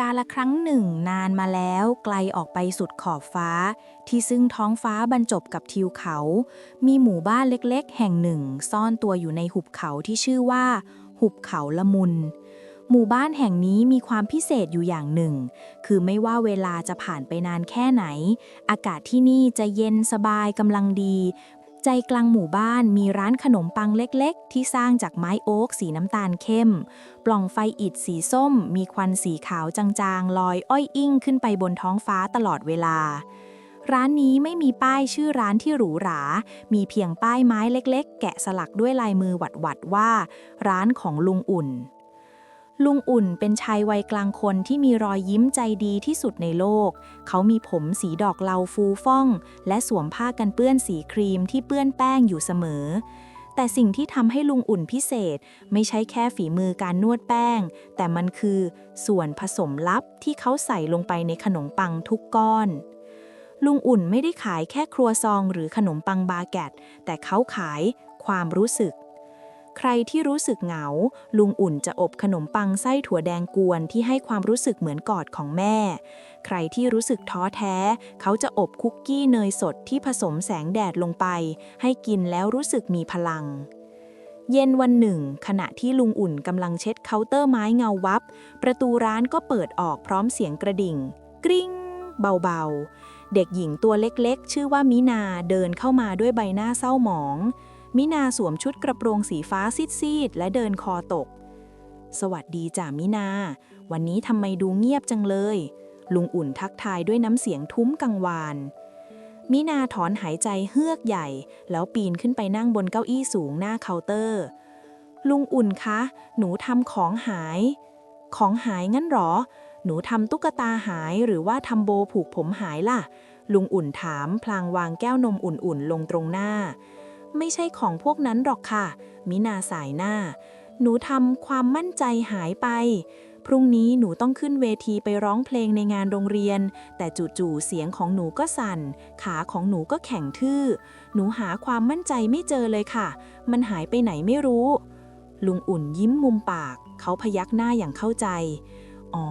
กาละครั้งหนึ่งนานมาแล้วไกลออกไปสุดขอบฟ้า ที่ซึ่งท้องฟ้าบรรจบกับทิวเขา มีหมู่บ้านเล็กๆ แห่งหนึ่ง ซ่อนตัวอยู่ในหุบเขาที่ชื่อว่า หุบเขาละมุน หมู่บ้านแห่งนี้มีความพิเศษอยู่อย่างหนึ่ง คือไม่ว่าเวลาจะผ่านไปนานแค่ไหน อากาศที่นี่จะเย็นสบายกำลังดี ใจกลางหมู่บ้านมีร้านขนมปังเล็กๆ ที่สร้างจากไม้โอ๊กสีน้ำตาลเข้ม ปล่องไฟอิฐสีส้ม มีควันสีขาวจางๆ ลอยอ้อยอิ่งขึ้นไปบนท้องฟ้าตลอดเวลา ร้านนี้ไม่มีป้ายชื่อร้านที่หรูหรา มีเพียงป้ายไม้เล็กๆ แกะสลักด้วยลายมือหวัดๆว่า ร้านของลุงอุ่น ลุงอุ่นเป็นชายวัยกลางคนที่มีรอยยิ้มใจดีที่สุดในโลก เขามีผมสีดอกเหลาฟูฟ่อง และสวมผ้ากันเปื้อนสีครีมที่เปื้อนแป้งอยู่เสมอ แต่สิ่งที่ทำให้ลุงอุ่นพิเศษ ไม่ใช่แค่ฝีมือการนวดแป้ง แต่มันคือส่วนผสมลับที่เขาใส่ลงไปในขนมปังทุกก้อนลุงอุ่นไม่ได้ขายแค่ครัวซองหรือขนมปังบาแกตแต่เขาขายความรู้สึก ใครที่รู้สึกเหงา ลุงอุ่นจะอบขนมปังไส้ถั่วแดงกวนที่ให้ความรู้สึกเหมือนกอดของแม่ ใครที่รู้สึกท้อแท้ เขาจะอบคุกกี้เนยสดที่ผสมแสงแดดลงไป ให้กินแล้วรู้สึกมีพลังเย็นวันหนึ่ง ขณะที่ลุงอุ่นกำลังเช็ดเคาน์เตอร์ไม้เงาวับ ประตูร้านก็เปิดออกพร้อมเสียงกระดิ่ง กริ้ง เบาๆ เด็กหญิงตัวเล็กๆ ชื่อว่ามินาเดินเข้ามาด้วยใบหน้าเศร้าหมอง มินาสวมชุดกระโปรงสีฟ้าซีดๆ และเดินคอตก สวัสดีจ้ะมินา วันนี้ทำไมดูเงียบจังเลย ลุงอุ่นทักทายด้วยน้ำเสียงทุ้มกังวาน มินาถอนหายใจเฮือกใหญ่ แล้วปีนขึ้นไปนั่งบนเก้าอี้สูงหน้าเคาน์เตอร์ ลุงอุ่นคะ หนูทำของหาย ของหายงั้นหรอ หนูทำตุ๊กตาหายหรือว่าทำโบผูกผมหายล่ะ ลุงอุ่นถามพลางวางแก้วนมอุ่นๆ ลงตรงหน้า ไม่ใช่ของพวกนั้นหรอกค่ะ มินาสายหน้า หนูทำความมั่นใจหายไป พรุ่งนี้หนูต้องขึ้นเวทีไปร้องเพลงในงานโรงเรียน แต่จู่ๆเสียงของหนูก็สั่น ขาของหนูก็แข็งทื่อ หนูหาความมั่นใจไม่เจอเลยค่ะ มันหายไปไหนไม่รู้ ลุงอุ่นยิ้มมุมปาก เขาพยักหน้าอย่างเข้าใจ อ๋อ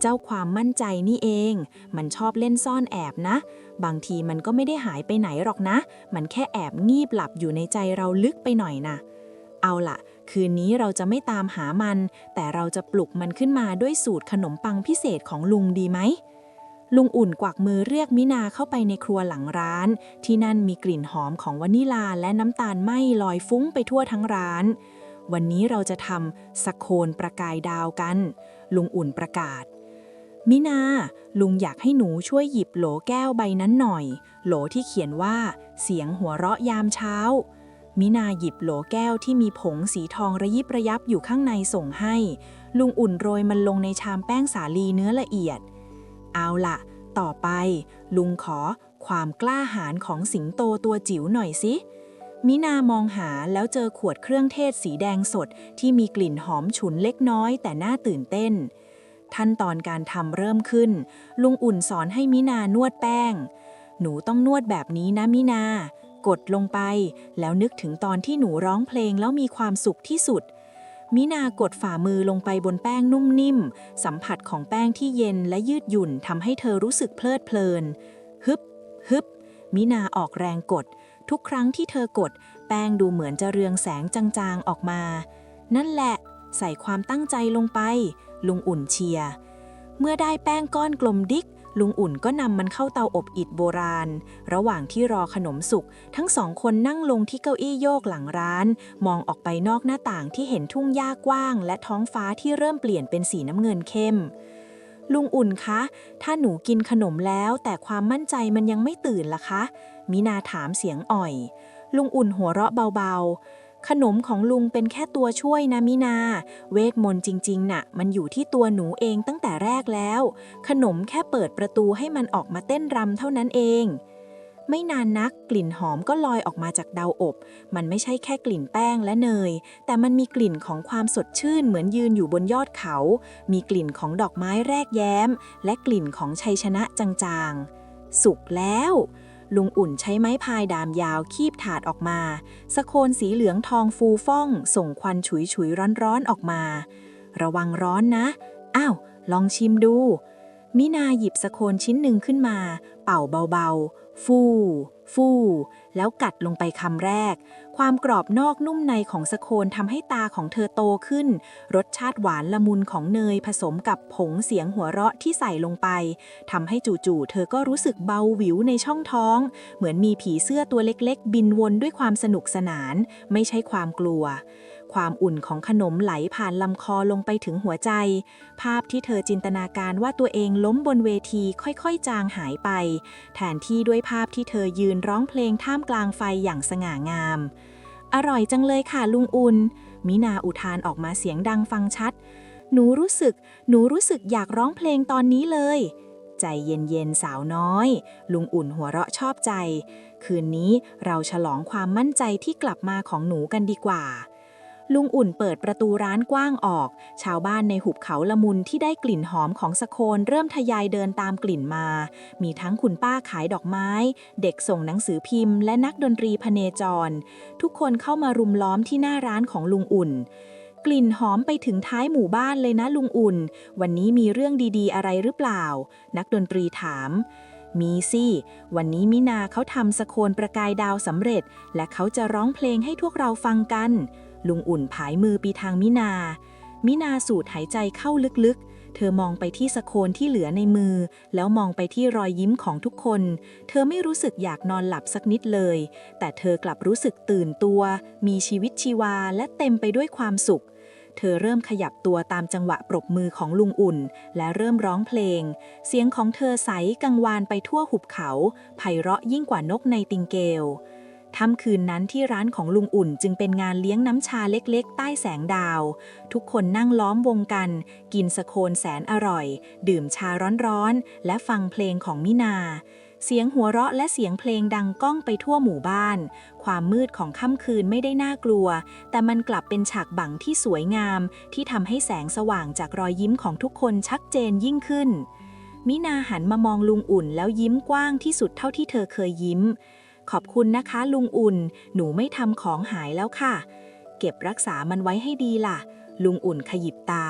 เจ้าความมั่นใจนี่เอง มันชอบเล่นซ่อนแอบนะ บางทีมันก็ไม่ได้หายไปไหนหรอกนะ มันแค่แอบงีบหลับอยู่ในใจเราลึกไปหน่อยนะ เอาล่ะ คืนนี้เราจะไม่ตามหามัน แต่เราจะปลุกมันขึ้นมาด้วยสูตรขนมปังพิเศษของลุงดีไหม ลุงอุ่นกวักมือเรียกมินาเข้าไปในครัวหลังร้าน ที่นั่นมีกลิ่นหอมของวานิลาและน้ำตาลไหม้ลอยฟุ้งไปทั่วทั้งร้าน วันนี้เราจะทำสโคนประกายดาวกัน ลุงอุ่นประกาศ มินา ลุงอยากให้หนูช่วยหยิบโหลแก้วใบนั้นหน่อย โหลที่เขียนว่า เสียงหัวเราะยามเช้า มินาหยิบโหลแก้วที่มีผงสีทองระยิบระยับอยู่ข้างในส่งให้ ลุงอุ่นโรยมันลงในชามแป้งสาลีเนื้อละเอียด เอาละต่อไป ลุงขอความกล้าหาญของสิงโตตัวจิ๋วหน่อยสิ มินามองหาแล้วเจอขวดเครื่องเทศสีแดงสด ที่มีกลิ่นหอมฉุนเล็กน้อยแต่น่าตื่นเต้น ขั้นตอนการทำเริ่มขึ้น ลุงอุ่นสอนให้มินานวดแป้ง หนูต้องนวดแบบนี้นะมินา กดลงไป แล้วนึกถึงตอนที่หนูร้องเพลงแล้วมีความสุขที่สุด มินากดฝ่ามือลงไปบนแป้งนุ่มนิ่ม สัมผัสของแป้งที่เย็นและยืดหยุ่นทำให้เธอรู้สึกเพลิดเพลิน ฮึบฮึบมินาออกแรงกด ทุกครั้งที่เธอกด แป้งดูเหมือนจะเรืองแสงจางๆออกมา นั่นแหละ ใส่ความตั้งใจลงไป ลุงอุ่นเชียร์เมื่อได้แป้งก้อนกลมดิกลุงอุ่นก็นำมันเข้าเตาอบอิฐโบราณ ระหว่างที่รอขนมสุก ทั้งสองคนนั่งลงที่เก้าอี้โยกหลังร้าน มองออกไปนอกหน้าต่างที่เห็นทุ่งหญ้ากว้าง และท้องฟ้าที่เริ่มเปลี่ยนเป็นสีน้ำเงินเข้ม ลุงอุ่นคะ ถ้าหนูกินขนมแล้วแต่ความมั่นใจมันยังไม่ตื่นล่ะคะ มินาถามเสียงอ่อย ลุงอุ่นหัวเราะเบาๆ ขนมของลุงเป็นแค่ตัวช่วยนะมินา เวทมนต์จริงๆน่ะ มันอยู่ที่ตัวหนูเองตั้งแต่แรกแล้ว ขนมแค่เปิดประตูให้มันออกมาเต้นรำเท่านั้นเอง ไม่นานนักกลิ่นหอมก็ลอยออกมาจากเตาอบ มันไม่ใช่แค่กลิ่นแป้งและเนย แต่มันมีกลิ่นของความสดชื่นเหมือนยืนอยู่บนยอดเขา มีกลิ่นของดอกไม้แรกแย้ม และกลิ่นของชัยชนะจางๆ สุกแล้ว ลุงอุ่นใช้ไม้พายดามยาวคีบถาดออกมาสโคนสีเหลืองทองฟูฟ่อง ส่งควันฉุยฉุยร้อนๆออกมา ระวังร้อนนะ อ้าว ลองชิมดู มินาหยิบสโคนชิ้นหนึ่งขึ้นมา เป่าเบาๆ ฟู่ฟู่แล้วกัดลงไปคำแรก ความกรอบนอกนุ่มในของสโคนทำให้ตาของเธอโตขึ้น รสชาติหวานละมุนของเนยผสมกับผงเสียงหัวเราะที่ใส่ลงไปทำให้จู่ๆเธอก็รู้สึกเบาหวิวในช่องท้อง เหมือนมีผีเสื้อตัวเล็กๆ บินวนด้วยความสนุกสนาน ไม่ใช่ความกลัว ความอุ่นของขนมไหลผ่านลำคอลงไปถึงหัวใจ ภาพที่เธอจินตนาการว่าตัวเองล้มบนเวทีค่อยๆ จางหายไป แทนที่ด้วยภาพที่เธอยืนร้องเพลงท่ามกลางไฟอย่างสง่างาม อร่อยจังเลยค่ะลุงอุ่น มินาอุทานออกมาเสียงดังฟังชัด หนูรู้สึก หนูรู้สึกอยากร้องเพลงตอนนี้เลยใจเย็นๆสาวน้อย ลุงอุ่นหัวเราะชอบใจ คืนนี้เราฉลองความมั่นใจที่กลับมาของหนูกันดีกว่า ลุงอุ่นเปิดประตูร้านกว้างออก ชาวบ้านในหุบเขาละมุนที่ได้กลิ่นหอมของสโคนเริ่มทยายเดินตามกลิ่นมา มีทั้งคุณป้าขายดอกไม้ เด็กส่งหนังสือพิมพ์และนักดนตรีพเนจร ทุกคนเข้ามารุมล้อมที่หน้าร้านของลุงอุ่น กลิ่นหอมไปถึงท้ายหมู่บ้านเลยนะลุงอุ่น วันนี้มีเรื่องดีๆ อะไรหรือเปล่า นักดนตรีถามมีสิวันนี้มินาเขาทำสโคนประกายดาวสำเร็จ และเขาจะร้องเพลงให้พวกเราฟังกัน ลุงอุ่นผายมือไปทางมินา มินาสูดหายใจเข้าลึกๆ เธอมองไปที่สะโคนที่เหลือในมือ แล้วมองไปที่รอยยิ้มของทุกคน เธอไม่รู้สึกอยากนอนหลับสักนิดเลย แต่เธอกลับรู้สึกตื่นตัว มีชีวิตชีวาและเต็มไปด้วยความสุขเธอเริ่มขยับตัวตามจังหวะปรบมือของลุงอุ่น และเริ่มร้องเพลง เสียงของเธอใสกังวานไปทั่วหุบเขา ไพเราะยิ่งกว่านกในติงเกล ค่ำคืนนั้นที่ร้านของลุงอุ่นจึงเป็นงานเลี้ยงน้ำชาเล็กๆ ใต้แสงดาว ทุกคนนั่งล้อมวงกัน กินสโคนแสนอร่อย ดื่มชาร้อนๆ และฟังเพลงของมินา เสียงหัวเราะและเสียงเพลงดังก้องไปทั่วหมู่บ้าน ความมืดของค่ำคืนไม่ได้น่ากลัว แต่มันกลับเป็นฉากบังที่สวยงาม ที่ทำให้แสงสว่างจากรอยยิ้มของทุกคนชัดเจนยิ่งขึ้นมินาหันมามองลุงอุ่นแล้วยิ้มกว้างที่สุดเท่าที่เธอเคยยิ้ม ขอบคุณนะคะลุงอุ่น หนูไม่ทำของหายแล้วค่ะ เก็บรักษามันไว้ให้ดีล่ะ ลุงอุ่นขยิบตา